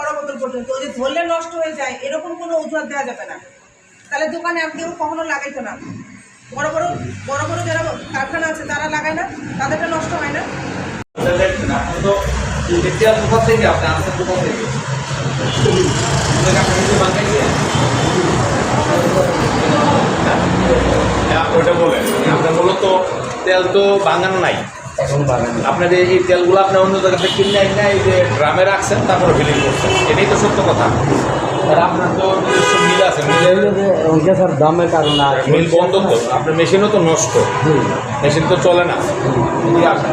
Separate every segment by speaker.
Speaker 1: বড় বোতল পর্যন্ত ওই যে ধরলে নষ্ট হয়ে যায়, এরকম কোনো অজুহাত দেওয়া যাবে না। তাহলে দোকানে আর কেউ কখনো লাগাইতো না। বড় বড় বড় বড় যারা কারখানা আছে, তারা লাগায় না, তাদেরটা নষ্ট হয় না।
Speaker 2: ওইটা বলেন। আপনার মূলত তেল তো বাঙানো নাই।
Speaker 3: এখন
Speaker 2: আপনার এই তেলগুলো আপনি অন্য জায়গা থেকে কিনে না এই যে ড্রামে রাখছেন তারপরে ফিলিং করছেন। এটাই তো সত্য কথা। আর আপনার তো নিজস্ব মিল আছে
Speaker 3: ওইটা স্যার দামের কারণে
Speaker 2: মিল বন্ধ তো। আপনার মেশিনও তো নষ্ট। মেশিন তো চলে না। আসেন।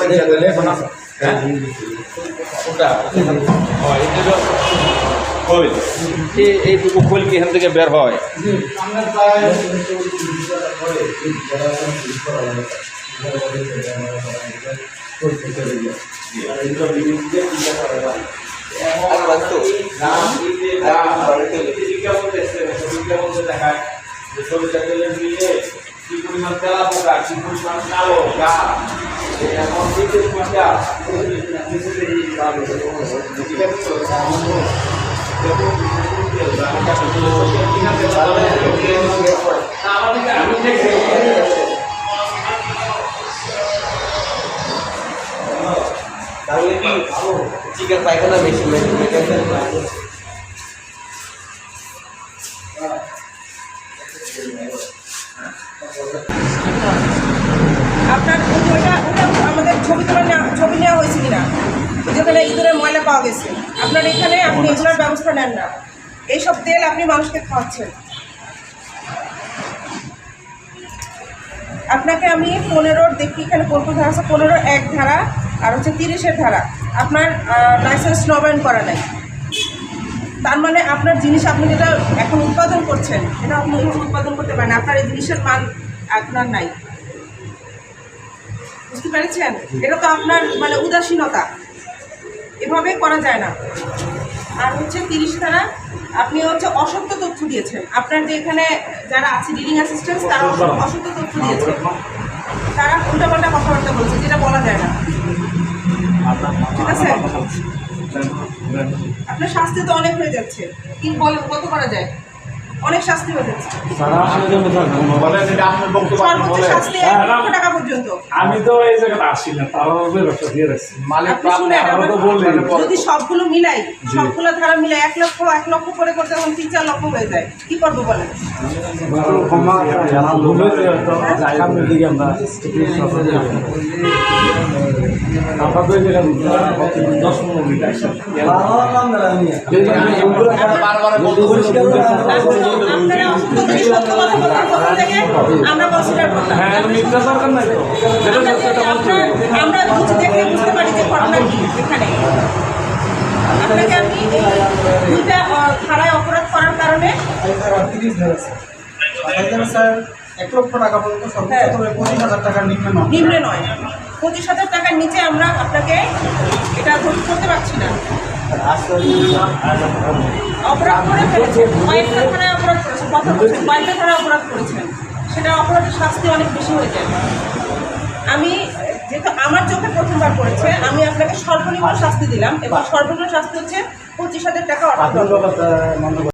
Speaker 2: করে করলেন আসেন নামাইছেন তারপরে এরপরে কি? এখন আস- হ্যাঁ? কোনটা? ও, এই যে খোল। এই- এইটুকু খোল কি এখান থেকে বের হয়
Speaker 3: তাহলে কি? চিকেন পায়খানা বেশি মেকানিক্যাল
Speaker 1: যেখানে ইঁদুরের ময়লা পাওয়া গেছে। আপনার এখানে আপনি এগুলোর ব্যবস্থা নেন না। এইসব তেল আপনি মানুষকে খাওয়াচ্ছেন। আপনাকে আমি পনেরোর দেখি এখানে কোন কোন ধারা আছে? পনেরো এক ধারা আর হচ্ছে তিরিশের ধারা। আপনার লাইসেন্স নবায়ন করা নাই। তার মানে আপনার জিনিস আপনি যেটা এখন উৎপাদন করছেন এটা আপনি উৎপাদন করতে পারেন আপনার এই জিনিসের মান আপনার নাই। বুঝতে পেরেছেন? এটা তো আপনার মানে উদাসীনতা। এভাবে করা যায় না। আর হচ্ছে তিরিশ ধারা আপনি হচ্ছে অসত্য তথ্য দিয়েছেন। আপনার যে এখানে যারা আছে রিডিং অ্যাসিস্ট্যান্ট তারা অস- অসত্য তথ্য দিয়েছে তারা উল্টাপাল্টা কথাবার্তা বলছে, যেটা বলা যায় না। ঠিক আছে? আপনার শাস্তি তো অনেক হয়ে যাচ্ছে। কি বলে কত করা যায়? অনেক শাস্তি হয়ে যাচ্ছে
Speaker 2: আপনার বক্তব্য আপনি
Speaker 1: সর্বোচ্চ শাস্তি এক লক্ষ টাকা পর্যন্ত।
Speaker 4: আমি তো এই জায়গাটা আসি না তারাও ব্যবসা দিয়ে রাখছি।
Speaker 1: যদি সবগুলো মিলাই সবগুলো ধারা মিলাই এক লক্ষ এক লক্ষ করে করতে তখন তিন চার লক্ষ হয়ে যায়। কি করব বলেন?
Speaker 4: হয়েছে এই জায়গায় দশ মিনিট
Speaker 1: কথা আমরা আমরা বুঝতে পারি যে এখানে আপনাকে অপরাধ করার কারণে
Speaker 5: এক লক্ষ টাকা পর্যন্ত পঁচিশ হাজার টাকার নিম্ন নয়।
Speaker 1: নিম্নে নয় পঁচিশ হাজার টাকার নিচে আমরা আপনাকে এটা করতে পারছি না। অপরাধ করে ফেলেছেন কয়েকটা থানায় অপরাধ করেছেন কথা করেছেন সেটা অপরাধের শাস্তি অনেক বেশি হয়ে যায় আমি যেহেতু আমার চোখে প্রথমবার পড়েছে আমি আপনাকে সর্বনিম্ন শাস্তি দিলাম এবং সর্বনিম্ন শাস্তি হচ্ছে পঁচিশ হাজার টাকা অর্থ